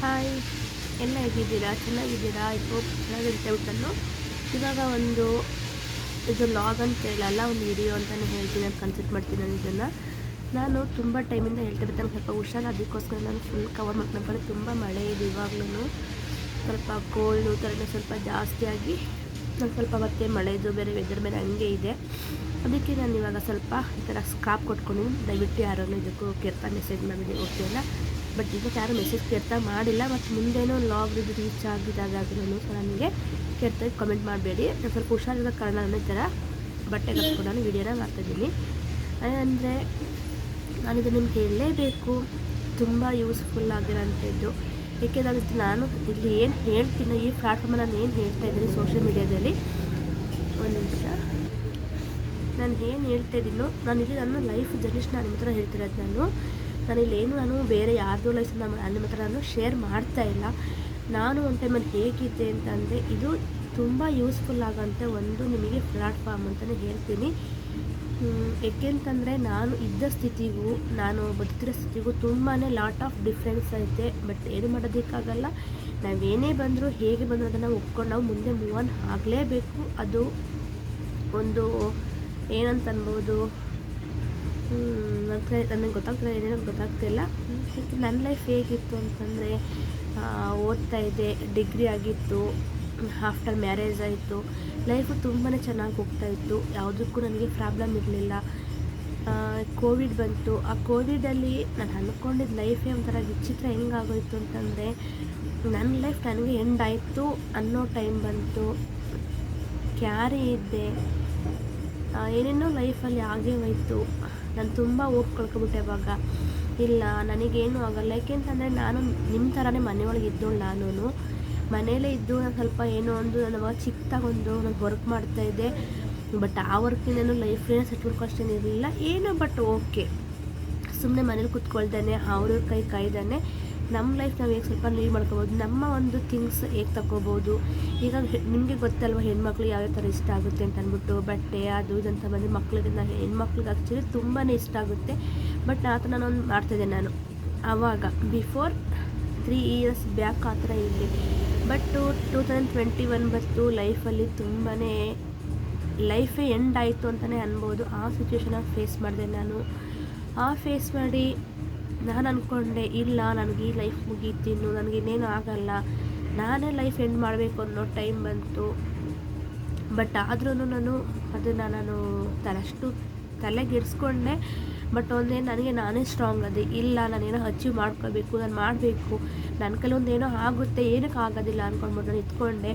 Hi. ಎಲ್ಲ ಹೇಗಿದ್ದೀರಾ? ಚೆನ್ನಾಗಿದ್ದೀರಾ? ಹೋಪ್ ಚೆನ್ನಾಗಿರುತ್ತೆ ಊಟನ್ನು ಇವಾಗ ಒಂದು ಇದು ಲಾಗ್ ಅಂತ ಹೇಳಲ್ಲ, ಒಂದು ವಿಡಿಯೋ ಅಂತಲೇ ಹೇಳ್ತೀನಿ ಅಂತ ಕನ್ಸಿಟ್ ಮಾಡ್ತೀನಿ ನಾನು ಇದನ್ನು. ನಾನು ತುಂಬ ಟೈಮಿಂದ ಹೇಳ್ತಾ ನಂಗೆ ಸ್ವಲ್ಪ ಹುಷಾರು ಅದಕ್ಕೋಸ್ಕರ ನಾನು ಫುಲ್ ಕವರ್ ಮಾಡ್ಕೊಂಡು ಕಡೆ ತುಂಬ ಮಳೆ ಇದೆ ಇವಾಗಲೂ ಸ್ವಲ್ಪ ಕೋಲ್ಡು ಥರನೇ ಸ್ವಲ್ಪ ಜಾಸ್ತಿಯಾಗಿ ನಾನು ಸ್ವಲ್ಪ ಮತ್ತೆ ಮಳೆದು, ಬೇರೆ ವೆದರ್ ಬೇರೆ ಹಂಗೆ ಇದೆ. ಅದಕ್ಕೆ ನಾನು ಇವಾಗ ಸ್ವಲ್ಪ ಈ ಥರ ಸ್ಕ್ರಾಪ್ ಕೊಟ್ಕೊಂಡಿದ್ದೀನಿ. ದಯವಿಟ್ಟು ಯಾರನ್ನು ಇದಕ್ಕೂ ಕೆರ್ತಾ ಮೆಸೇಜ್ ಓಕೆ ಓಕೆನಾ? ಬಟ್ ಇದಕ್ಕೆ ಯಾರು ಮೆಸೇಜ್ ಕೇಳ್ತಾ ಮಾಡಿಲ್ಲ ಮತ್ತು ಮುಂದೇನೋ ಲಾಗ್ ಇದು ರೀಚ್ ಆಗಿದ್ದಾಗಲೂ ಸೊ ನನಗೆ ಕೆರ್ತಾ ಕಮೆಂಟ್ ಮಾಡಬೇಡಿ. ನಾನು ಸ್ವಲ್ಪ ಹುಷಾರಿರೋ ಕಾರಣ ನಾನು ಈ ಥರ ಬಟ್ಟೆ ಕಟ್ಕೊಂಡು ನಾನು ವೀಡಿಯೋನ ಮಾಡ್ತಾಯಿದ್ದೀನಿ ಅಂದರೆ ನಾನಿದು ನಿಮ್ಗೆ ಹೇಳಲೇಬೇಕು. ತುಂಬ ಯೂಸ್ಫುಲ್ ಆಗಿರೋಂಥದ್ದು. ಏಕೆಂದರೆ ನಾನು ಇಲ್ಲಿ ಏನು ಹೇಳ್ತೀನಿ, ಈ ಪ್ಲಾಟ್ಫಾರ್ಮಲ್ಲಿ ನಾನು ಏನು ಹೇಳ್ತಾ ಇದ್ದೀನಿ ಸೋಷಿಯಲ್ ಮೀಡಿಯಾದಲ್ಲಿ ಒಂದು ನಿಮಿಷ. ನಾನು ಏನು ಹೇಳ್ತಾ ಇದ್ದೀನೋ, ನಾನು ಇಲ್ಲಿ ನನ್ನ ಲೈಫ್ ಜರ್ನಿಸ್ ನಾನು ನಿಮ್ಮ ಹೇಳ್ತಿರೋದು ನಾನು. ನಾನು ಇಲ್ಲೇನು ನಾನು ಬೇರೆ ಯಾರ್ದು ಲೈಫ್ ನಿಮ್ಮ ಹತ್ರ ನಾನು ಶೇರ್ ಮಾಡ್ತಾ ಇಲ್ಲ. ನಾನು ಒಂದು ಟೈಮಲ್ಲಿ ಹೇಗಿದ್ದೆ ಅಂತಂದರೆ ಇದು ತುಂಬ ಯೂಸ್ಫುಲ್ ಆಗೋಂಥ ಒಂದು ನಿಮಗೆ ಪ್ಲಾಟ್ಫಾರ್ಮ್ ಅಂತಲೇ ಹೇಳ್ತೀನಿ. ಏಕೆಂತಂದರೆ ನಾನು ಇದ್ದ ಸ್ಥಿತಿಗೂ, ನಾನು ಬದುಕಿರೋ ಸ್ಥಿತಿಗೂ ತುಂಬಾ ಲಾಟ್ ಆಫ್ ಡಿಫ್ರೆನ್ಸ್ ಐತೆ. ಬಟ್ ಏನು ಮಾಡೋದಕ್ಕಾಗಲ್ಲ. ನಾವೇನೇ ಬಂದರೂ ಹೇಗೆ ಬಂದರೂ ಅದನ್ನು ಒಪ್ಕೊಂಡು ನಾವು ಮುಂದೆ ಮೂವ್ ಆನ್ ಆಗಲೇಬೇಕು. ಅದು ಒಂದು ಏನಂತ ಅನ್ಬೋದು ನನಗೆ ನನಗೆ ಗೊತ್ತಾಗ್ತಿಲ್ಲ, ಏನೇನೋ ಗೊತ್ತಾಗ್ತಿಲ್ಲ. ನನ್ನ ಲೈಫ್ ಹೇಗಿತ್ತು ಅಂತಂದರೆ ಓದ್ತಾ ಇದ್ದೆ ಡಿಗ್ರಿ ಆಗಿತ್ತು ಆಫ್ಟರ್ ಮ್ಯಾರೇಜ್ ಆಯಿತು. ಲೈಫು ತುಂಬಾ ಚೆನ್ನಾಗಿ ಹೋಗ್ತಾಯಿತ್ತು ಯಾವುದಕ್ಕೂ ನನಗೆ ಪ್ರಾಬ್ಲಮ್ ಇರಲಿಲ್ಲ. ಕೋವಿಡ್ ಬಂತು. ಆ ಕೋವಿಡಲ್ಲಿ ನಾನು ಅಂದ್ಕೊಂಡಿದ್ದ ಲೈಫೇ ಒಂಥರ ವಿಚಿತ್ರ ಹೆಂಗಾಗೋಯ್ತು ಅಂತಂದರೆ ನನ್ನ ಲೈಫ್ ನನಗೆ ಎಂಡ್ ಆಯಿತು ಅನ್ನೋ ಟೈಮ್ ಬಂತು. ಕ್ಯಾರಿ ಇದ್ದೆ. ಏನೇನೋ ಲೈಫಲ್ಲಿ ಆಗೇ ಹೋಯ್ತು. ನಾನು ತುಂಬ ಹೋಗಿ ಕಳ್ಕೊಬಿಟ್ಟೆ ಇವಾಗ. ಇಲ್ಲ, ನನಗೇನು ಆಗಲ್ಲ. ಯಾಕೆಂತಂದರೆ ನಾನು ನಿಮ್ಮ ಥರನೇ ಮನೆಯೊಳಗೆ ಇದ್ದೋಳು ನಾನು ಮನೇಲೇ ಇದ್ದು ನಾನು ಸ್ವಲ್ಪ ಏನೋ ಒಂದು ನಾನು ಅವಾಗ ಚಿಕ್ಕದಾಗೊಂದು ನಾನು ವರ್ಕ್ ಮಾಡ್ತಾಯಿದ್ದೆ ಬಟ್ ಆ ವರ್ಕಿನೇನು ಲೈಫೇನೋ ಸೆಟ್ ಮಾಡ್ಕೊಷ್ಟೇನು ಇರಲಿಲ್ಲ. ಏನೋ ಬಟ್ ಓಕೆ ಸುಮ್ಮನೆ ಮನೇಲಿ ಕೂತ್ಕೊಳ್ತಾನೆ ಅವ್ರ ಕೈ ಕಾಯ್ದಾನೆ. ನಮ್ಮ ಲೈಫ್ ನಾವು ಹೇಗೆ ಸ್ವಲ್ಪ ಲೀವ್ ಮಾಡ್ಕೋಬೋದು, ನಮ್ಮ ಒಂದು ಥಿಂಗ್ಸ್ ಹೇಗೆ ತಗೋಬೋದು ಈಗ ನಿಮಗೆ ಗೊತ್ತಲ್ವ ಹೆಣ್ಮಕ್ಳು ಯಾವ್ಯಾವ ಥರ ಇಷ್ಟ ಆಗುತ್ತೆ ಅಂತ ಅಂದ್ಬಿಟ್ಟು ಬಟ್ಟೆ, ಅದು ಇದಂತ ಬಂದರೆ ಮಕ್ಳಿಗೆ ನಾನು ಹೆಣ್ಮಕ್ಳಿಗೆ ಆ್ಯಕ್ಚುಲಿ ತುಂಬಾ ಇಷ್ಟ ಆಗುತ್ತೆ. ಬಟ್ ಆ ಥರ ನಾನೊಂದು ಮಾಡ್ತಿದ್ದೆ ನಾನು. ಆವಾಗ ಬಿಫೋರ್ ತ್ರೀ ಇಯರ್ಸ್ ಬ್ಯಾಕ್ ಆ ಥರ ಇದೆ but two thousand twenty one ಬಂತು ಲೈಫಲ್ಲಿ ತುಂಬಾ ಲೈಫೇ ಎಂಡ್ ಆಯಿತು ಅಂತಲೇ ಅನ್ಬೋದು. ಆ ಸಿಚುವೇಶನಾಗಿ ಫೇಸ್ ಮಾಡಿದೆ ನಾನು. ಆ ಫೇಸ್ ಮಾಡಿ ನಾನು ಅಂದ್ಕೊಂಡೆ ಇಲ್ಲ, ನನಗೆ ಈ ಲೈಫ್ ಮುಗೀತಿನ್ನು ನನಗೆ ಇನ್ನೇನು ಆಗಲ್ಲ. ನಾನೇ ಲೈಫ್ ಎಂಡ್ ಮಾಡಬೇಕು ಅನ್ನೋ ಟೈಮ್ ಬಂತು. ಬಟ್ ಆದ್ರೂ ನಾನು ಅದನ್ನು ನಾನು ತಲೆಷ್ಟು ತಲೆಗೆಡ್ಸ್ಕೊಂಡೆ. ಬಟ್ ಒಂದೇನು ನನಗೆ ನಾನೇ ಸ್ಟ್ರಾಂಗ್ ಅದೇ. ಇಲ್ಲ, ನಾನೇನೋ ಅಚೀವ್ ಮಾಡ್ಕೋಬೇಕು, ನಾನು ಮಾಡಬೇಕು. ನನ್ನ ಕೆಲವೊಂದು ಏನೋ ಆಗುತ್ತೆ, ಏನಕ್ಕೆ ಆಗೋದಿಲ್ಲ ಅಂದ್ಕೊಂಡ್ಬಿಟ್ಟು ನಾನು ಇತ್ಕೊಂಡೆ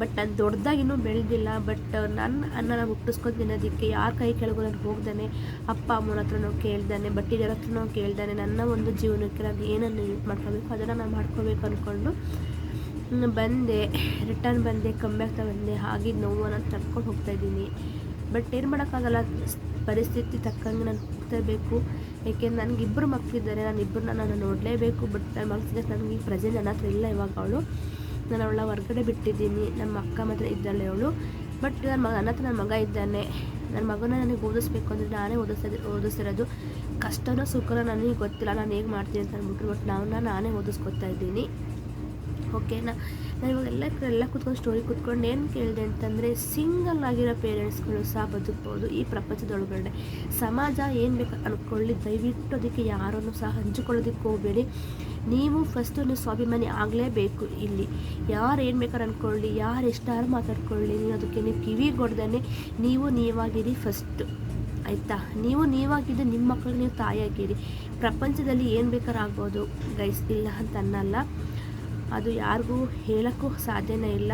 ಬಟ್ ನಾನು ದೊಡ್ಡದಾಗಿ ಇನ್ನೂ ಬೆಳೆದಿಲ್ಲ, ಬಟ್ ನನ್ನ ಅನ್ನನ ಹುಟ್ಟಿಸ್ಕೊಂಡು ತಿನ್ನೋದಕ್ಕೆ ಯಾರ ಕೈ ಕೆಳಗೂ ನಾನು ಹೋಗ್ದಾನೆ, ಅಪ್ಪ, ಅಮ್ಮನ ಹತ್ರನೂ ಕೇಳ್ದಾನೆ ಬಟ್ಟಿಗಳ ಹತ್ರನೂ ಕೇಳ್ದಾನೆ, ನನ್ನ ಒಂದು ಜೀವನಕ್ಕೆ ನಾನು ಏನನ್ನು ಯೂಸ್ ಮಾಡ್ಕೋಬೇಕು, ಅದನ್ನು ನಾನು ಮಾಡ್ಕೋಬೇಕು ಅಂದ್ಕೊಂಡು ಬಂದೆ ರಿಟರ್ನ್ ಬಂದೆ ಆಗ್ತಾ ಬಂದೆ ಹಾಗೆ ನೋವು ನಾನು ತಡ್ಕೊಂಡು ಹೋಗ್ತಾಯಿದ್ದೀನಿ ಬಟ್ ಏನು ಮಾಡೋಕ್ಕಾಗಲ್ಲ, ಪರಿಸ್ಥಿತಿ ತಕ್ಕಂಗೆ ನಾನು ಹೋಗ್ತಾಯಿರಬೇಕು ಏಕೆಂದ್ರೆ ನನಗಿಬ್ಬರು ಮಕ್ಕಳಿದ್ದಾರೆ ನಾನು ಇಬ್ಬರನ್ನ ನಾನು ನೋಡಲೇಬೇಕು, ಬಟ್ ನನ್ನ ಮಕ್ಕಳಿಗೆ ನನಗೆ ಪ್ರೆಸೆಂಟ್ ನನ್ನ ಹತ್ರ ಇಲ್ಲ ಇವಾಗ ಅವಳು. ನಾನು ಅವಳ ಹೊರಗಡೆ ಬಿಟ್ಟಿದ್ದೀನಿ. ನಮ್ಮ ಅಕ್ಕ ಮಾತ್ರ ಇದ್ದಾಳೆ ಅವಳು. ಬಟ್ ನನ್ನ ಮಗ, ನನ್ನ ನನ್ನ ಮಗ ಇದ್ದಾನೆ. ನನ್ನ ಮಗನ ನನಗೆ ಓದಿಸ್ಬೇಕು ಅಂದರೆ ನಾನೇ ಓದಿಸ್ತಾ ಓದಿಸ್ತಿರೋದು ಕಷ್ಟನೋ ಸುಖನೋ ನನಗೆ ಗೊತ್ತಿಲ್ಲ. ನಾನು ಹೇಗೆ ಮಾಡ್ತೀನಿ ಅಂತ ಅಂದ್ಬಿಟ್ಟು ಬಟ್ ನಾವು ನಾನೇ ಓದಿಸ್ಕೊತಾ ಇದ್ದೀನಿ. ಓಕೆನಾ ನಾನು ಇವಾಗ ಎಲ್ಲ ಎಲ್ಲ ಕೂತ್ಕೊಂಡು ಸ್ಟೋರಿ ಕೂತ್ಕೊಂಡು ಏನು ಕೇಳಿದೆ ಅಂತಂದರೆ ಸಿಂಗಲ್ ಆಗಿರೋ ಪೇರೆಂಟ್ಸ್ಗಳು ಸಹ ಬದುಕ್ಬೋದು ಈ ಪ್ರಪಂಚದೊಳಗಡೆ. ಸಮಾಜ ಏನು ಬೇಕು ಅಂದ್ಕೊಳ್ಳಿ ದಯವಿಟ್ಟು ಅದಕ್ಕೆ ಯಾರನ್ನು ಸಹ ಹಂಚಿಕೊಳ್ಳೋದಕ್ಕೆ ಹೋಗಬೇಡಿ. ನೀವು ಫಸ್ಟು ನೀವು ಸ್ವಾಭಿಮಾನಿ ಆಗಲೇಬೇಕು ಇಲ್ಲಿ. ಯಾರು ಏನು ಬೇಕಾದ್ರೆ ಅಂದ್ಕೊಳ್ಳಿ ಯಾರು ಎಷ್ಟಾರು ಮಾತಾಡ್ಕೊಳ್ಳಿ, ನೀವು ಅದಕ್ಕೆ ನೀವು ಕಿವಿಗೊಡ್ದೇ ನೀವು ನೀವಾಗಿರಿ ಫಸ್ಟು ಆಯಿತಾ? ನೀವು ನೀವಾಗಿದ್ದು ನಿಮ್ಮ ಮಕ್ಕಳಿಗೆ ನೀವು ತಾಯಿಯಾಗಿರಿ. ಪ್ರಪಂಚದಲ್ಲಿ ಏನು ಬೇಕಾದ್ರೂ ಆಗ್ಬೋದು? ಗೈಸ್ ಇಲ್ಲ ಅಂತ ಅನ್ನಲ್ಲ. ಅದು ಯಾರಿಗೂ ಹೇಳೋಕ್ಕೂ ಸಾಧ್ಯನೇ ಇಲ್ಲ.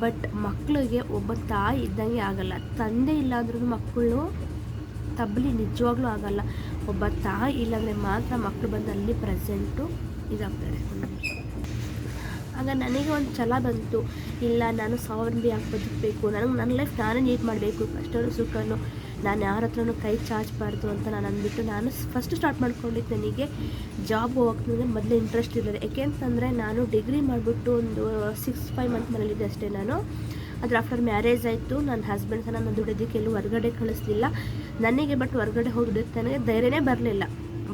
ಬಟ್ ಮಕ್ಕಳಿಗೆ ಒಬ್ಬ ತಾಯಿ ಇದ್ದಂಗೆ ಆಗಲ್ಲ. ತಂದೆ ಇಲ್ಲ ಅಂದ್ರೂ ಮಕ್ಕಳು ತಬ್ಬಲಿ ನಿಜವಾಗ್ಲೂ ಆಗಲ್ಲ. ಒಬ್ಬ ತಾಯಿ ಇಲ್ಲಾಂದರೆ ಮಾತ್ರ ಮಕ್ಕಳು ಬಂದು ಅಲ್ಲಿ ಪ್ರೆಸೆಂಟು ಇದಾಗ್ತಾರೆ. ಆಗ ನನಗೆ ಒಂದು ಛಲ ಬಂತು. ಇಲ್ಲ, ನಾನು ಸ್ವಾವಲಂಬಿ ಆಗಿ ಬದುಕಬೇಕು? ನನಗೆ ನನ್ನ ಲೈಫ್ ನಾನೇ ನೀಟ್ ಮಾಡಬೇಕು. ಕಷ್ಟನೂ ಸುಖನೂ. ನಾನು ಯಾರ ಹತ್ರನೂ ಕೈ ಚಾಚಬಾರ್ದು ಅಂತ ನಾನು ಅಂದ್ಬಿಟ್ಟು ನಾನು ಫಸ್ಟ್ ಸ್ಟಾರ್ಟ್ ಮಾಡ್ಕೊಂಡಿದ್ದು ನನಗೆ ಜಾಬ್ ನನಗೆ ಮೊದಲು ಇಂಟ್ರೆಸ್ಟ್ ಇರಲಿಲ್ಲ ಯಾಕೆಂತಂದರೆ ನಾನು ಡಿಗ್ರಿ ಮಾಡಿಬಿಟ್ಟು ಒಂದು ಸಿಕ್ಸ್ ಫೈವ್ ಮಂತ್ ಮನೇಲಿದ್ದೆ ಅಷ್ಟೇ ನಾನು. ಅದ್ರ ಆಫ್ಟರ್ ಮ್ಯಾರೇಜ್ ಆಯಿತು ನನ್ನ ಹಸ್ಬೆಂಡ್ ಸಹ ನನ್ನ ದುಡಿಯೋದಕ್ಕೆ ಎಲ್ಲೂ ಹೊರಗಡೆ ಕಳಿಸ್ಲಿಲ್ಲ. ನನಗೆ ಬಟ್ ಹೊರಗಡೆ ಹೋಗಿ ನನಗೆ ಧೈರ್ಯನೇ ಬರಲಿಲ್ಲ.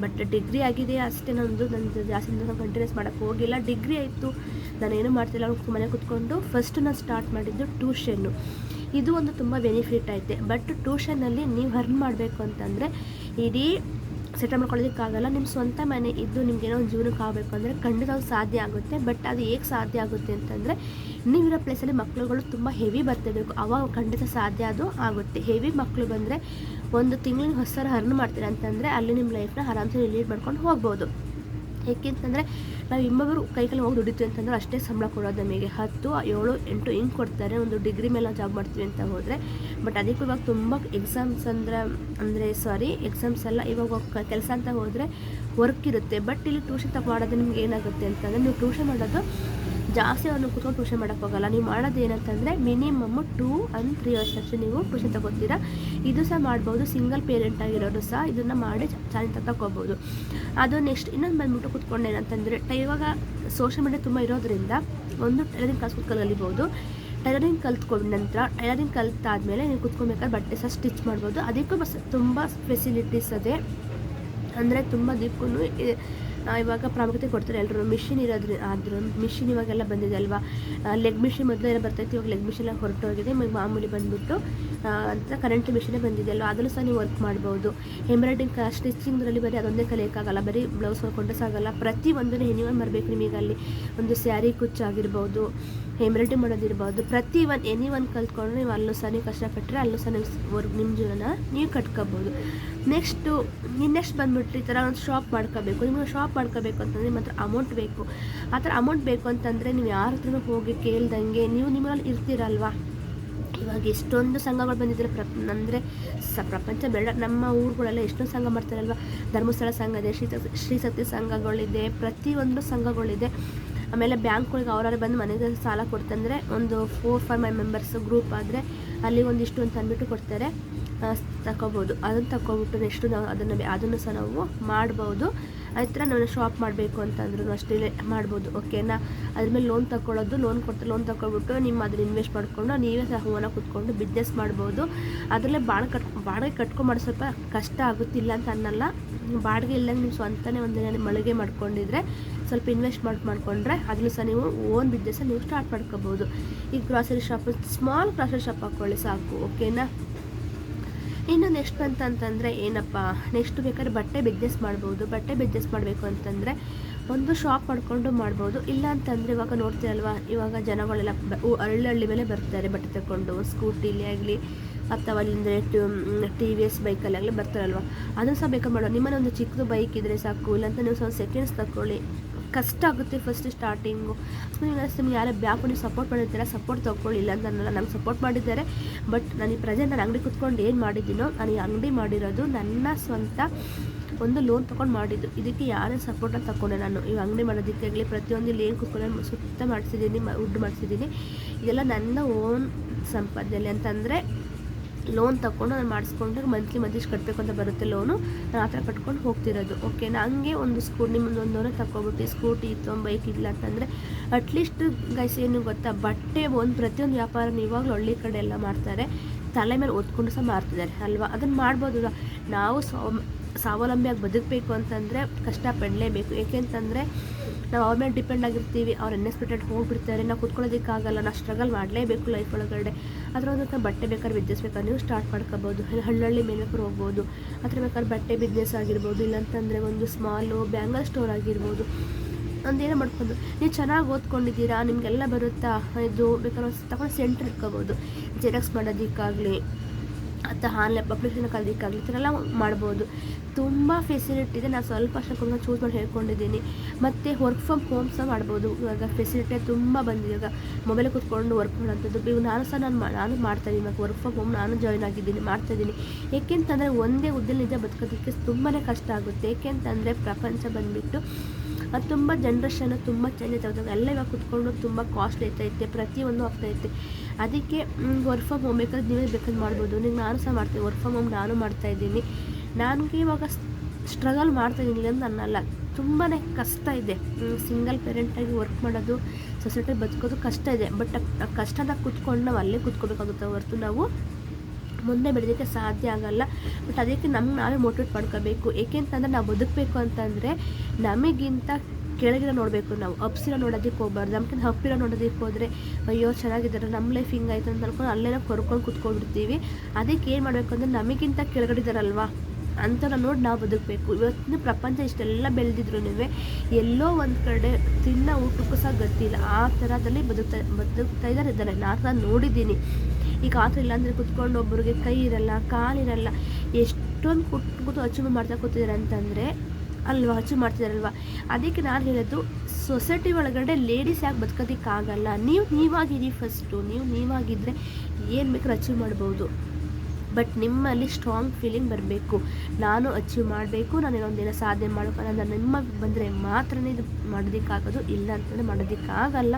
ಬಟ್ ಡಿಗ್ರಿ ಆಗಿದೆ ಅಷ್ಟೇ ನಂದು ನಂದು ಜಾಸ್ತಿ ನಾನು ಕಂಟಿನ್ಯೂಸ್ ಮಾಡೋಕ್ಕೆ ಹೋಗಿಲ್ಲ. ಡಿಗ್ರಿ ಆಯಿತು ನಾನೇನು ಮಾಡ್ತಿಲ್ಲ ಮನೆ ಕೂತ್ಕೊಂಡು ಫಸ್ಟ್ ನಾನು ಸ್ಟಾರ್ಟ್ ಮಾಡಿದ್ದು ಟ್ಯೂಷನ್ನು ಇದು ಒಂದು ತುಂಬ ಬೆನಿಫಿಟ್ ಐತೆ ಬಟ್ ಟ್ಯೂಷನಲ್ಲಿ ನೀವು ಅರ್ನ್ ಮಾಡಬೇಕು ಅಂತಂದರೆ, ಇಡೀ ಸೆಟಲ್ ಮಾಡ್ಕೊಳ್ಳೋದಕ್ಕಾಗಲ್ಲ. ನಿಮ್ಮ ಸ್ವಂತ ಮನೆ ಇದ್ದು ನಿಮ್ಗೆ ಏನೋ ಒಂದು ಜೀವನಕ್ಕೆ ಆಗಬೇಕು ಅಂದರೆ ಖಂಡಿತ ಅದು ಸಾಧ್ಯ ಆಗುತ್ತೆ. ಬಟ್ ಅದು ಹೇಗೆ ಸಾಧ್ಯ ಆಗುತ್ತೆ ಅಂತಂದರೆ ನೀವಿರೋ ಪ್ಲೇಸಲ್ಲಿ ಮಕ್ಕಳುಗಳು ತುಂಬ ಹೆವಿ ಬರ್ತಿರಬೇಕು. ಅವಾಗ ಖಂಡಿತ ಸಾಧ್ಯ ಅದು ಆಗುತ್ತೆ. ಹೆವಿ ಮಕ್ಕಳು ಬಂದರೆ ಒಂದು ತಿಂಗಳಿಗೆ ಹೊಸ ಹರ್ನ್ ಮಾಡ್ತೀರ ಅಂತಂದರೆ ಅಲ್ಲಿ ನಿಮ್ಮ ಲೈಫ್ನ ಆರಾಮ್ಸೆ ರಿಲೀಟ್ ಮಾಡ್ಕೊಂಡು ಹೋಗ್ಬೋದು. ಏಕೆಂತಂದರೆ ನಾವು ಇನ್ನೊಬ್ಬರು ಕೈಕಲ್ಲಿ ಹೋಗಿ ದುಡಿತೀವಿ ಅಂತಂದ್ರೆ ಅಷ್ಟೇ ಸಂಬಳ ಕೊಡೋದು ನಮಗೆ. ಹತ್ತು, ಏಳು, ಎಂಟು ಹಿಂಗೆ ಕೊಡ್ತಾರೆ? ಒಂದು ಡಿಗ್ರಿ ಮೇಲೆ ಜಾಬ್ ಮಾಡ್ತೀವಿ ಅಂತ ಹೋದರೆ. ಬಟ್ ಅದಕ್ಕೂ ಇವಾಗ ತುಂಬ ಎಕ್ಸಾಮ್ಸ್ ಅಂದರೆ ಅಂದರೆ ಸಾರಿ ಎಕ್ಸಾಮ್ಸ್ ಎಲ್ಲ ಇವಾಗ ಕೆಲಸ ಅಂತ ಹೋದರೆ ವರ್ಕ್ ಇರುತ್ತೆ. ಬಟ್ ಇಲ್ಲಿ ಟ್ಯೂಷನ್ ಮಾಡೋದು ನಿಮ್ಗೆ ಏನಾಗುತ್ತೆ ಅಂತಂದರೆ, ನೀವು ಟ್ಯೂಷನ್ ಮಾಡೋದು ಜಾಸ್ತಿ ಅವ್ರನ್ನ ಕುತ್ಕೊಂಡು ಟ್ಯೂಷನ್ ಮಾಡೋಕ್ಕೆ ಹೋಗಲ್ಲ. ನೀವು ಮಾಡೋದು ಏನಂತಂದರೆ minimum two and three hours ಅಷ್ಟು ನೀವು ಟ್ಯೂಷನ್ ತಗೋತೀರಾ. ಇದು ಸಹ ಮಾಡ್ಬೋದು. ಸಿಂಗಲ್ ಪೇರೆಂಟ್ ಆಗಿರೋರು ಸಹ ಇದನ್ನು ಮಾಡಿ ಚಾಲೆಂಜ್ ತಗೋಬೋದು. ಅದು ನೆಕ್ಸ್ಟ್ ಇನ್ನೊಂದು ಬಂದ್ಬಿಟ್ಟು ಕುತ್ಕೊಂಡು ಏನಂತಂದರೆ ಇವಾಗ ಸೋಷಿಯಲ್ ಮೀಡಿಯಾ ತುಂಬ ಇರೋದ್ರಿಂದ ಒಂದು ಟೈಲರಿಂಗ್ ಕ್ಲಾಸ್ ಕಲಿಬೋದು. ಟೈಲರಿಂಗ್ ಕಲ್ತ್ಕೊಂಡ ನಂತರ ಟೈಲರಿಂಗ್ ಕಲ್ತಾದ್ಮೇಲೆ ನೀವು ಕುತ್ಕೊಬೇಕಾದ್ರೆ ಬಟ್ಟೆ ಸಹ ಸ್ಟಿಚ್ ಮಾಡ್ಬೋದು. ಅದಕ್ಕೂ ಬಸ್ ತುಂಬ ಫೆಸಿಲಿಟೀಸ್ ಅದೇ. ಅಂದರೆ ತುಂಬ ದಿಕ್ಕೂ ಇವಾಗ ಪ್ರಾಮುಖ್ಯತೆ ಕೊಡ್ತಾರೆ ಎಲ್ಲರೂ ಮಿಷಿನ್ ಇರೋದ್ರ ಆದರೂ ಮಿಷಿನ್ ಇವಾಗೆಲ್ಲ ಬಂದಿದೆ ಅಲ್ವಾ? ಲೆಗ್ ಮಿಷಿನ್ ಮೊದಲು ಎಲ್ಲ ಬರ್ತೈತಿ, ಇವಾಗ ಲೆಗ್ ಮಿಷಿನ್ ಎಲ್ಲ ಹೊರಟೋಗಿದೆ. ಮಾಮೂಲಿ ಬಂದುಬಿಟ್ಟು ಅಂತ ಕರೆಂಟ್ ಮಿಷಿನೇ ಬಂದಿದೆ ಅಲ್ವಾ? ಅದನ್ನು ಸಹ ನೀವು ವರ್ಕ್ ಮಾಡ್ಬೋದು. ಎಂಬ್ರಾಯ್ಡಿಂಗ್ ಸ್ಟಿಚಿಂಗ್ನಲ್ಲಿ ಬರೀ ಅದೊಂದೇ ಕಲಿಯೋಕ್ಕಾಗಲ್ಲ ಬರೀ ಬ್ಲೌಸ್ ಹೊರ್ಕೊಂಡ್ರೆ ಸಾಗಲ್ಲ ಪ್ರತಿ ಒಂದನ್ನು ಎನಿವನ್ ಬರಬೇಕು ನಿಮಗೆ ಅಲ್ಲಿ. ಒಂದು ಸ್ಯಾರಿ ಕುಚ್ಚಾಗಿರ್ಬೋದು ಎಂಬ್ರಾಯ್ಡ್ರಿ ಮಾಡೋದಿರ್ಬೋದು. ಪ್ರತಿ ಒಂದು ಎನಿ ಒಂದು ಕಲ್ತ್ಕೊಂಡು ನೀವು ಅಲ್ಲೂ ಸಹ ನೀವು ಕಷ್ಟಪಟ್ಟರೆ ಅಲ್ಲೂ ಸಹ ನೀವು ನಿಮ್ಮ ಜೀವನ ನೀವು ಕಟ್ಕೋಬೋದು. ನೆಕ್ಸ್ಟು ನೀವು ನೆಕ್ಸ್ಟ್ ಬಂದುಬಿಟ್ಟು ಈ ಥರ ಒಂದು ಶಾಪ್ ಮಾಡ್ಕೋಬೇಕು. ನಿಮ್ಮ ಶಾಪ್ ಮಾಡ್ಕೋಬೇಕು ಅಂತಂದರೆ ನಿಮ್ಮ ಹತ್ರ ಅಮೌಂಟ್ ಬೇಕು. ಆ ಥರ ಅಮೌಂಟ್ ಬೇಕು ಅಂತಂದರೆ ನೀವು ಯಾರ ಹತ್ರನೂ ಹೋಗಿ ಕೇಳ್ದಂಗೆ ನೀವು ನಿಮ್ಮಲ್ಲಿ ಇರ್ತೀರಲ್ವಾ? ಇವಾಗ ಎಷ್ಟೊಂದು ಸಂಘಗಳು ಬಂದಿದ್ದಾರೆ ಪ್ರ ಅಂದರೆ ಸ, ಪ್ರಪಂಚ ಬೇಡ ನಮ್ಮ ಊರುಗಳೆಲ್ಲ ಎಷ್ಟೊಂದು ಸಂಘ ಮಾಡ್ತಾರಲ್ವ? ಧರ್ಮಸ್ಥಳ ಸಂಘ ಇದೆ, ಶ್ರೀ ಶ್ರೀಶಕ್ತಿ ಸಂಘಗಳಿದೆ, ಪ್ರತಿಯೊಂದು ಸಂಘಗಳಿದೆ. ಆಮೇಲೆ ಬ್ಯಾಂಕ್ಗಳಿಗೆ ಅವರವರೇ ಬಂದು ಮನೆಗೆ ಸಾಲ ಕೊಡ್ತಂದರೆ ಒಂದು four five my members group ಆದರೆ ಅಲ್ಲಿ ಒಂದಿಷ್ಟು ಅಂತ ಅಂದ್ಬಿಟ್ಟು ಕೊಡ್ತಾರೆ. ತಗೋಬೋದು ಅದನ್ನು ತಗೊಬಿಟ್ಟು ಎಷ್ಟು ನಾವು ಅದನ್ನು ಅದನ್ನು ಸಹ ನಾವು ಮಾಡ್ಬೋದು. ಆ ಥರ ನಾನು ಶಾಪ್ ಮಾಡಬೇಕು ಅಂತಂದ್ರೂ ಅಷ್ಟೇ ಮಾಡ್ಬೋದು ಓಕೆನಾ ಅದ್ರ ಮೇಲೆ ಲೋನ್ ತಗೊಳ್ಳೋದು ಲೋನ್ ಕೊಡ್ತಾರೆ ಲೋನ್ ತಗೊಳ್ಬಿಟ್ಟು ನಿಮ್ಮ ಅದನ್ನ ಇನ್ವೆಸ್ಟ್ ಮಾಡಿಕೊಂಡು ನೀವೇ ಸಹ ಹೂವನ್ನ ಕೂತ್ಕೊಂಡು ಬಿಸ್ನೆಸ್ ಮಾಡ್ಬೋದು. ಅದರಲ್ಲೇ ಬಾಡಿಗೆ ಕಟ್, ಬಾಡಿಗೆ ಕಟ್ಕೊಂಡು ಸ್ವಲ್ಪ ಕಷ್ಟ ಆಗುತ್ತಿಲ್ಲ ಅಂತ ಅನ್ನಲ್ಲ. ಬಾಡಿಗೆ ಇಲ್ಲಂಗೆ ನೀವು ಸ್ವಂತನೇ ಒಂದು ಮಳಿಗೆ ಮಾಡ್ಕೊಂಡಿದ್ರೆ ಸ್ವಲ್ಪ ಇನ್ವೆಸ್ಟ್ ಮಾಡಿ, ಮಾಡಿಕೊಂಡ್ರೆ ಅದನ್ನು ಸಹ ನೀವು ಓನ್ ಬಿಸ್ನೆಸ್ಸಲ್ಲಿ ನೀವು ಸ್ಟಾರ್ಟ್ ಮಾಡ್ಕೋಬೋದು. ಈ grocery shop small grocery shop ಹಾಕ್ಕೊಳ್ಳಿ ಸಾಕು ಓಕೆನಾ ಇನ್ನು ನೆಕ್ಸ್ಟ್ ಅಂತಂತಂದರೆ ಏನಪ್ಪ ನೆಕ್ಸ್ಟ್ ಬೇಕಾದ್ರೆ ಬಟ್ಟೆ ಬಿಸ್ನೆಸ್ ಮಾಡ್ಬೋದು. ಬಟ್ಟೆ ಬಿಸ್ನೆಸ್ ಮಾಡಬೇಕು ಅಂತಂದರೆ ಒಂದು ಶಾಪ್ ಮಾಡಿಕೊಂಡು ಮಾಡ್ಬೋದು. ಇಲ್ಲ ಅಂತಂದರೆ ಇವಾಗ ನೋಡ್ತೀರಲ್ವ, ಇವಾಗ ಜನಗಳೆಲ್ಲ ಹಳ್ಳಿ ಹಳ್ಳಿ ಮೇಲೆ ಬರ್ತಾರೆ ಬಟ್ಟೆ ತಗೊಂಡು ಸ್ಕೂಟಿಲಿ ಆಗಲಿ, ಅಥವಾ ಅಲ್ಲಿಂದರೆ ಟಿ ವಿ ಎಸ್ ಬೈಕಲ್ಲಿ ಆಗಲಿ ಬರ್ತಾರಲ್ವ. ಅದನ್ನು ಸಹ ಬೇಕಾದ್ರೆ ಮಾಡೋ ನಿಮ್ಮನೆ ಒಂದು ಚಿಕ್ಕದು ಬೈಕ್ ಇದ್ದರೆ ಸಾಕು, ಇಲ್ಲಾಂತ ನೀವು ಸ್ವಲ್ಪ ಸೆಕೆಂಡ್ಸ್ ತಗೊಳ್ಳಿ ಕಷ್ಟ ಆಗುತ್ತೆ ಫಸ್ಟ್ ಸ್ಟಾರ್ಟಿಂಗು ನಿಮ್ಗೆ ಯಾರೇ ಬ್ಯಾಕ್ ಸಪೋರ್ಟ್ ಮಾಡಿರ್ತೀರ ಸಪೋರ್ಟ್ ತೊಗೊಳ್ಳಿಲ್ಲ ಅಂತ ಅನ್ನಲ್ಲ ನಂಗೆ ಸಪೋರ್ಟ್ ಮಾಡಿದ್ದಾರೆ. ಬಟ್ ನಾನು ಈ ಪ್ರೆಸೆಂಟ್ ನಾನು ಅಂಗಡಿ ಕುತ್ಕೊಂಡು ಏನು ಮಾಡಿದ್ದೀನೋ, ನಾನು ಈ ಅಂಗಡಿ ಮಾಡಿರೋದು ನನ್ನ ಸ್ವಂತ ಒಂದು ಲೋನ್ ತೊಗೊಂಡು ಮಾಡಿದ್ದು. ಇದಕ್ಕೆ ಯಾರೇ ಸಪೋರ್ಟನ್ನು ತಗೊಂಡೆ ನಾನು. ಈ ಅಂಗಡಿ ಮಾಡೋದಕ್ಕೆ ಆಗಲಿ, ಪ್ರತಿಯೊಂದು ಏನು ಕುತ್ಕೊಂಡು ಸುತ್ತ ಮಾಡಿಸಿದ್ದೀನಿ ಉಡ್ ಮಾಡಿಸಿದ್ದೀನಿ. ಇದೆಲ್ಲ ನನ್ನ ಓನ್ ಸಂಪಾದನೆ ಅಂತಂದರೆ ಲೋನ್ ತಗೊಂಡು ನಾನು ಮಾಡಿಸ್ಕೊಂಡು ಮಂತ್ಲಿ ಮಂತ್ಲಿ ಕಟ್ಟಬೇಕು ಅಂತ ಬರುತ್ತೆ ಲೋನು ನಾನು ಆ ಥರ ಕಟ್ಕೊಂಡು ಹೋಗ್ತಿರೋದು. ಓಕೆ ಹಂಗೆ ಒಂದು ಸ್ಕೂ ನಿಮ್ಮದು ಒಂದವರೆ ತಗೊಬಿಟ್ಟು ಸ್ಕೂಟಿ ಇತ್ತು ಬೈಕ್ ಇಲ್ಲ ಅಂತಂದರೆ ಅಟ್ಲೀಸ್ಟ್ ಗೈಸ್ ಏನು ಗೊತ್ತಾ, ಬಟ್ಟೆ ಒಂದು ಪ್ರತಿಯೊಂದು ವ್ಯಾಪಾರ ಇವಾಗಲೂ ಹಳ್ಳಿ ಕಡೆ ಎಲ್ಲ ಮಾಡ್ತಾರೆ. ತಲೆ ಮೇಲೆ ಓದ್ಕೊಂಡು ಸಹ ಮಾರ್ತಿದ್ದಾರೆ, ಅಲ್ವಾ? ಅದನ್ನು ಮಾಡ್ಬೋದು. ನಾವು ಸ್ವಾವಲಂಬಿಯಾಗಿ ಬದುಕಬೇಕು ಅಂತಂದರೆ ಕಷ್ಟಪಡಲೇಬೇಕು ಏಕೆಂತಂದರೆ ನಾವು ಅವ್ರ ಮೇಲೆ ಡಿಪೆಂಡ್ ಆಗಿರ್ತೀವಿ, ಅವ್ರು ಅನ್ಎಕ್ಸ್ಪೆಕ್ಟೆಡ್ ಹೋಗ್ಬಿಡ್ತಾರೆ, ನಾವು ಕುತ್ಕೊಳ್ಳೋದಕ್ಕಾಗಲ್ಲ, ನಾವು ಸ್ಟ್ರಗಲ್ ಮಾಡಲೇಬೇಕು ಲೈಫ್ ಒಳಗಡೆ. ಅದರ ಒಂದು ಬಟ್ಟೆ ಬೇಕಾದ್ರೆ ಬಿಸ್ನೆಸ್ ಬೇಕಾದ್ರೆ ನೀವು ಸ್ಟಾರ್ಟ್ ಮಾಡ್ಕೋಬೋದು. ಹಳ್ಳಿ ಮೇಲೆ ಹೋಗ್ಬೋದು. ಅದ್ರ ಬೇಕಾದ್ರೆ ಬಟ್ಟೆ ಬಿಸ್ನೆಸ್ ಆಗಿರ್ಬೋದು, ಇಲ್ಲಾಂತಂದರೆ ಒಂದು ಸ್ಮಾಲು ಬ್ಯಾಂಗಲ್ ಸ್ಟೋರ್ ಆಗಿರ್ಬೋದು. ಒಂದೇನೋ ಮಾಡ್ಕೊಂಡು, ನೀವು ಚೆನ್ನಾಗಿ ಓದ್ಕೊಂಡಿದ್ದೀರಾ, ನಿಮಗೆಲ್ಲ ಬರುತ್ತಾ? ಇದು ಬೇಕಾದ್ರೆ ತಗೊಂಡು ಸೆಂಟ್ರ್ ಇಟ್ಕೋಬೋದು. ಜೆರಾಕ್ಸ್ ಮಾಡೋದಕ್ಕಾಗಲಿ ಅಥವಾ ಆನ್ಲೈನ್ ಪಬ್ಲಿಷನ್ ಕಲಿಯೋಕ್ಕಾಗಲಿ ಈ ಥರ ಎಲ್ಲ ಮಾಡ್ಬೋದು. ತುಂಬ ಫೆಸಿಲಿಟಿ ಇದೆ. ನಾನು ಸ್ವಲ್ಪ ಅಷ್ಟಕ್ಕೊಂದು ಚೂಸ್ ಮಾಡಿ ಹೇಳ್ಕೊಂಡಿದ್ದೀನಿ. ಮತ್ತು ವರ್ಕ್ ಫ್ರಮ್ ಹೋಮ್ ಸಹ ಮಾಡ್ಬೋದು. ಇವಾಗ ಫೆಸಿಲಿಟಿ ತುಂಬ ಬಂದಿದೆ. ಇವಾಗ ಮೊಬೈಲ್ ಕೂತ್ಕೊಂಡು ವರ್ಕ್ ಮಾಡೋಂಥದ್ದು ಈಗ ನಾನು ಸಹ ನಾನು ನಾನು ಮಾಡ್ತಾಯಿದ್ದೀನಿ ಇವಾಗ ವರ್ಕ್ ಫ್ರಮ್ ಹೋಮ್ ನಾನು ಜಾಯ್ನ್ ಆಗಿದ್ದೀನಿ ಮಾಡ್ತಾಯಿದ್ದೀನಿ ಏಕೆಂತಂದರೆ ಒಂದೇ ಹುದ್ದೆಲಿ ನಿಜ ಬದುಕೋದಕ್ಕೆ ತುಂಬಾ ಕಷ್ಟ ಆಗುತ್ತೆ. ಏಕೆಂತಂದರೆ ಪ್ರಪಂಚ ಬಂದುಬಿಟ್ಟು ಅದು ತುಂಬ ಜನ್ರೇಷನ್ ತುಂಬ ಚೇಂಜ್ ಆಗ್ತದೆ ಎಲ್ಲ ಇವಾಗ ಕುತ್ಕೊಂಡು ತುಂಬ ಕಾಸ್ಟ್ಲಿ ಆಗ್ತೈತೆ ಪ್ರತಿಯೊಂದು ಆಗ್ತೈತೆ ಅದಕ್ಕೆ ವರ್ಕ್ ಫ್ರಮ್ ಹೋಮ್ ಬೇಕಾದ್ರೆ ನೀವೇ ಬೇಕಾದ್ರೆ ಮಾಡ್ಬೋದು. ನೀವು ನಾನು ಸಹ ಮಾಡ್ತೀನಿ. ವರ್ಕ್ ಫ್ರಮ್ ಹೋಮ್ ನಾನು ಮಾಡ್ತಾಯಿದ್ದೀನಿ ನನಗೆ ಇವಾಗ ಸ್ಟ್ರಗಲ್ ಮಾಡ್ತಾಯಿದ್ದೀನಿ ಅಂತ ಅನ್ನಲ್ಲ. ತುಂಬಾ ಕಷ್ಟ ಇದೆ. ಸಿಂಗಲ್ ಪೇರೆಂಟಾಗಿ ವರ್ಕ್ ಮಾಡೋದು ಸೊಸೈಟಿ ಬದುಕೋದು ಕಷ್ಟ ಇದೆ. ಬಟ್ ಆ ಕಷ್ಟದಾಗ ಕುತ್ಕೊಂಡು ನಾವು ಅಲ್ಲೇ ಕುತ್ಕೋಬೇಕಾಗುತ್ತೆ ಹೊರತು ನಾವು ಮುಂದೆ ಬೆಳೆಯೋದಕ್ಕೆ ಸಾಧ್ಯ ಆಗಲ್ಲ. ಬಟ್ ಅದಕ್ಕೆ ನಮ್ಗೆ ನಾವೇ ಮೋಟಿವೇಟ್ ಮಾಡ್ಕೋಬೇಕು. ಏಕೆಂತಂದರೆ ನಾವು ಬದುಕಬೇಕು ಅಂತಂದರೆ ನಮಗಿಂತ ಕೆಳಗಿನ ನೋಡಬೇಕು ನಾವು. ಅಪ್ಸಿರ ನೋಡೋದಕ್ಕೆ ಹೋಗ್ಬಾರ್ದು. ನಮ್ಗೆ ಹಪ್ಪಿರ ನೋಡೋದಕ್ಕೆ ಹೋದರೆ, ಅಯ್ಯೋ, ಚೆನ್ನಾಗಿದ್ದಾರೆ. ನಮ್ಮ ಲೈಫ್ ಹಿಂಗಾಯ್ತು ಅಂತ ಅನ್ಕೊಂಡು ಅಲ್ಲೆಲ್ಲ ಕೊರ್ಕೊಂಡು ಕುತ್ಕೊಂಡ್ಬಿಡ್ತೀವಿ. ಅದಕ್ಕೆ ಏನು ಮಾಡಬೇಕು ಅಂದರೆ ನಮಗಿಂತ ಕೆಳಗಡಿದಾರಲ್ವಾ ಅಂಥವ್ರ ನೋಡಿ ನಾವು ಬದುಕಬೇಕು. ಇವತ್ತಿನ ಪ್ರಪಂಚ ಇಷ್ಟೆಲ್ಲ ಬೆಳೆದಿದ್ರು ಎಲ್ಲೋ ಒಂದು ಕಡೆ ತಿನ್ನ ಊಟಕ್ಕೂ ಸಹ ಗೊತ್ತಿಲ್ಲ ಆ ಥರದಲ್ಲಿ ಬದುಕ್ತಾ ಬದುಕ್ತಾ ಇದ್ದಾರೆ. ಇದ್ದಾರೆ. ನಾನು ನೋಡಿದ್ದೀನಿ. ಈಗ ಆ ಥರ ಇಲ್ಲಾಂದರೆ ಕುತ್ಕೊಂಡು ಒಬ್ಬರಿಗೆ ಕೈ ಇರಲ್ಲ, ಕಾಲಿರಲ್ಲ, ಎಷ್ಟೊಂದು ಕುಟ್ ಕೂತು ಅಚೀವ್ ಮಾಡ್ತಾ ಕೂತಿದ್ದಾರೆ ಅಂತಂದರೆ ಅಲ್ವಾ ಅಚೀವ್ ಮಾಡ್ತಿದಾರಲ್ವಾ? ಅದಕ್ಕೆ ನಾನು ಹೇಳೋದು ಸೊಸೈಟಿ ಒಳಗಡೆ ಲೇಡೀಸ್ ಯಾಕೆ ಬದುಕೋದಕ್ಕಾಗಲ್ಲ? ನೀವು ನೀವಾಗಿರಿ ಫಸ್ಟು ನೀವು ನೀವಾಗಿದ್ದರೆ ಏನು ಬೇಕಾದ್ರೂ ಅಚೀವ್ ಮಾಡ್ಬೋದು. ಬಟ್ ನಿಮ್ಮಲ್ಲಿ ಸ್ಟ್ರಾಂಗ್ ಫೀಲಿಂಗ್ ಬರಬೇಕು. ನಾನು ಅಚೀವ್ ಮಾಡಬೇಕು, ನಾನು ಇನ್ನೊಂದಿನ ಸಾಧನೆ ಮಾಡಬೇಕು ಅನ್ನೋದು ನಿಮ್ಮ ಬಂದರೆ ಮಾತ್ರ ಇದು ಮಾಡೋದಕ್ಕಾಗೋದು. ಇಲ್ಲ ಅಂತಂದರೆ ಮಾಡೋದಕ್ಕಾಗಲ್ಲ.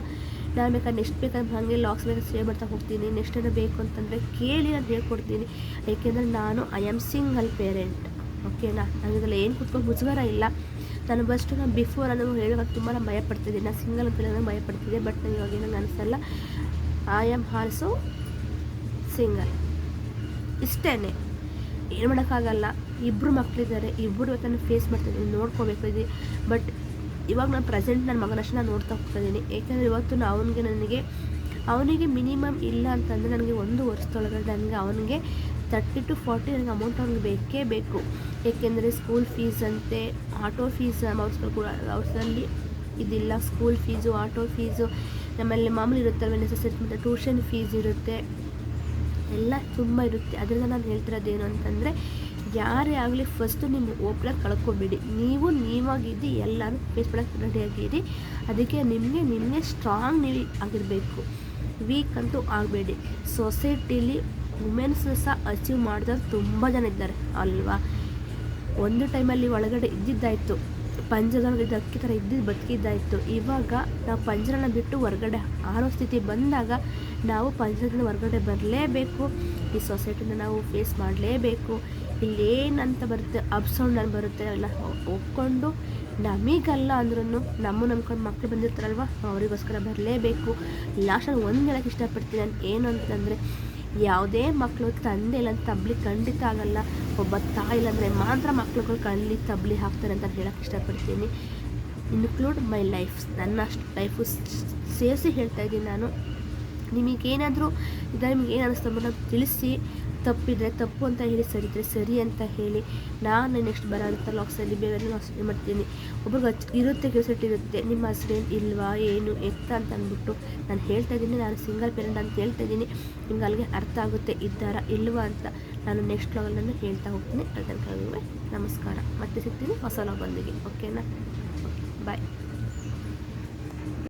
ನಾನು ಬೇಕಾದ್ರೆ ನೆಕ್ಸ್ಟ್ ಬೇಕಂದ್ರೆ ಹಾಗೆ ಲಾಕ್ಸ್ ಬೇಕಾದ್ರೆ ಸೇವ್ ಮಾಡ್ತಾ ಹೋಗ್ತೀನಿ. ನೆಕ್ಸ್ಟ್ ಏನೋ ಬೇಕು ಅಂತಂದರೆ ಕೇಳಿ, ನಾನು ಹೇಳ್ಕೊಡ್ತೀನಿ. ಏಕೆಂದರೆ ನಾನು ಐ ಆಮ್ ಸಿಂಗಲ್ ಪೇರೆಂಟ್ ಓಕೆನಾ? ನನಗಿದೆಲ್ಲ ಏನು ಕುತ್ಕೊಂಡು ಮುಜುಗರ ಇಲ್ಲ. ನಾನು ಫಸ್ಟು ನಾನು ಬಿಫೋರ್ ಅನ್ನೋ ಹೇಳುವಾಗ ತುಂಬ ನಾನು ಭಯಪಡ್ತಿದ್ದೆ. ನಾನು ಸಿಂಗಲ್ ಅಂತ ಹೇಳಿದಾಗ ಭಯಪಡ್ತಿದ್ದೆ. ಬಟ್ ನನಗೆ ಇವಾಗ ಏನಂಗೆ ಅನಿಸಲ್ಲ. ಐ ಆಮ್ ಆಲ್ಸೋ ಸಿಂಗಲ್ ಇಷ್ಟೇ ಏನು ಮಾಡೋಕ್ಕಾಗಲ್ಲ. ಇಬ್ಬರು ಮಕ್ಕಳಿದ್ದಾರೆ ಇಬ್ಬರು ಇವತ್ತನ್ನು ಫೇಸ್ ಮಾಡ್ತಿದ್ದೀನಿ. ನೋಡ್ಕೋಬೇಕು ಇದೆ. ಬಟ್ ಇವಾಗ ನಾನು ಪ್ರೆಸೆಂಟ್ ನನ್ನ ಮಗನಷ್ಟು ನಾನು ನೋಡ್ತಾ ಹೋಗ್ತಾಯಿದ್ದೀನಿ ಏಕೆಂದರೆ ಇವತ್ತು ನಾನು ಅವನಿಗೆ ನನಗೆ, ಅವನಿಗೆ ಮಿನಿಮಮ್ ಇಲ್ಲ ಅಂತಂದರೆ ನನಗೆ ಒಂದು ವರ್ಷದೊಳಗಡೆ ನನಗೆ ಅವನಿಗೆ ತರ್ಟಿ ಟು ಫಾರ್ಟಿ ನನಗೆ ಅಮೌಂಟ್ ಅವ್ರಿಗೆ ಬೇಕೇ ಬೇಕು. ಏಕೆಂದರೆ ಸ್ಕೂಲ್ ಫೀಸ್ ಅಂತೆ ಆಟೋ ಫೀಸ್ ಅವ್ರ ಕೂಡ ಅವ್ರಲ್ಲಿ ಇದಿಲ್ಲ. ಸ್ಕೂಲ್ ಫೀಸು ಆಟೋ ಫೀಸು ನಮ್ಮಲ್ಲಿ ಮಾಮೂಲಿ ಇರುತ್ತಲ್ವ ನೆಸೆಸರಿ ಮತ್ತು ಟ್ಯೂಷನ್ ಫೀಸ್ ಇರುತ್ತೆ. ಎಲ್ಲ ತುಂಬ ಇರುತ್ತೆ. ಅದರಿಂದ ನಾನು ಹೇಳ್ತಿರೋದೇನು ಅಂತಂದರೆ, ಯಾರೇ ಆಗಲಿ ಫಸ್ಟು ನಿಮ್ಮ ಓಪ್ಲ ಕಳ್ಕೊಬೇಡಿ. ನೀವು ನೀವಾಗಿದ್ದು ಎಲ್ಲರೂ ಫೇಸ್ ಮಾಡೋಕ್ಕೆ ರೆಡಿಯಾಗಿರಿ ಅದಕ್ಕೆ ನಿಮಗೆ ನಿಮಗೆ ಸ್ಟ್ರಾಂಗ್ ನೀವು ಆಗಿರಬೇಕು. ವೀಕ್ ಅಂತೂ ಆಗಬೇಡಿ. ಸೊಸೈಟಿಲಿ ವುಮೆನ್ಸ್ ಸಹ ಅಚೀವ್ ಮಾಡಿದವ್ರು ತುಂಬ ಜನ ಇದ್ದಾರೆ. ಅಲ್ವಾ? ಒಂದು ಟೈಮಲ್ಲಿ ಒಳಗಡೆ ಇದ್ದಿದ್ದಾಯಿತು. ಪಂಜರದೊಳಗೆ ಅಕ್ಕಿ ಥರ ಇದ್ದಿದ್ದು ಬದುಕಿದ್ದಾಯಿತು. ಇವಾಗ ನಾವು ಪಂಜರನ ಬಿಟ್ಟು ಹೊರಗಡೆ ಆರೋ ಸ್ಥಿತಿ ಬಂದಾಗ ನಾವು ಪಂಜರದಿಂದ ಹೊರಗಡೆ ಬರಲೇಬೇಕು. ಈ ಸೊಸೈಟಿನ ನಾವು ಫೇಸ್ ಮಾಡಲೇಬೇಕು. ಇಲ್ಲೇನಂತ ಬರುತ್ತೆ? ಅಪ್ ಸೌಂಡ್ ಅಂತ ಬರುತ್ತೆ ಎಲ್ಲ ಒಪ್ಕೊಂಡು ನಮಗಲ್ಲ ಅಂದ್ರೂ ನಮ್ಮ ನಂಬ್ಕೊಂಡು ಮಕ್ಕಳು ಬಂದಿರ್ತಾರಲ್ವ? ಅವರಿಗೋಸ್ಕರ ಬರಲೇಬೇಕು. ಲಾಸ್ಟಲ್ಲಿ ಒಂದು ಹೇಳಕ್ಕೆ ಇಷ್ಟಪಡ್ತೀನಿ ನಾನು. ಏನು ಅಂತಂದರೆ ಯಾವುದೇ ಮಕ್ಕಳು ತಂದೆ ಇಲ್ಲ ತಬ್ಲಿ ಖಂಡಿತ ಆಗಲ್ಲ. ಒಬ್ಬ ತಾಯಿ ಇಲ್ಲಾಂದರೆ ಮಾತ್ರ ಮಕ್ಕಳುಗಳು ಕಣ್ಣಲ್ಲಿ ತಬ್ಲಿ ಹಾಕ್ತಾರೆ ಅಂತ ಹೇಳಕ್ಕೆ ಇಷ್ಟಪಡ್ತೀನಿ. ಇನ್ಕ್ಲೂಡ್ ಮೈ ಲೈಫ್, ನನ್ನ ಅಷ್ಟು ಲೈಫು ಸೇರಿಸಿ ಹೇಳ್ತಾ ಇದ್ದೀನಿ ನಾನು. ನಿಮಗೇನಾದರೂ ಇದರ ನಿಮ್ಗೆ ಏನು ಅನ್ನಿಸ್ತಾ ನಾವು ತಿಳಿಸಿ. ತಪ್ಪಿದರೆ ತಪ್ಪು ಅಂತ ಹೇಳಿ, ಸರಿ ಇದ್ದರೆ ಸರಿ ಅಂತ ಹೇಳಿ. ನಾನು ನೆಕ್ಸ್ಟ್ ಬರೋಂಥ ಲಾಕ್ಸಲ್ಲಿ ಬೇರೆ ಲಾಕ್ಸ್ ಮಾಡ್ತೀನಿ. ಒಬ್ರಿಗೆ ಹಚ್ ಇರುತ್ತೆ ಕ್ಯೂರಿಯಾಸಿಟಿ ಇರುತ್ತೆ. ನಿಮ್ಮ ಹಸ್ಬೆಂಡ್ ಇಲ್ವಾ, ಏನು, ಎತ್ತ ಅಂತ ಅಂದ್ಬಿಟ್ಟು ನಾನು ಹೇಳ್ತಾ ಇದ್ದೀನಿ. ನಾನು ಸಿಂಗಲ್ ಪೇರೆಂಟ್ ಅಂತ ಹೇಳ್ತಾ ಇದ್ದೀನಿ. ನಿಮ್ಗೆ ಅಲ್ಲಿಗೆ ಅರ್ಥ ಆಗುತ್ತೆ ಇದ್ದಾರಾ ಇಲ್ವಾ ಅಂತ ನಾನು ನೆಕ್ಸ್ಟ್ ಲಾಗಲನ್ನು ಹೇಳ್ತಾ ಹೋಗ್ತೀನಿ. ಅದಕ್ಕೆ ನಮಸ್ಕಾರ. ಮತ್ತೆ ಸಿಗ್ತೀನಿ ಹೊಸ ಲಾಗ್ ಬಂದಿಗೆ ಓಕೆನಾ ಓಕೆ ಬಾಯ್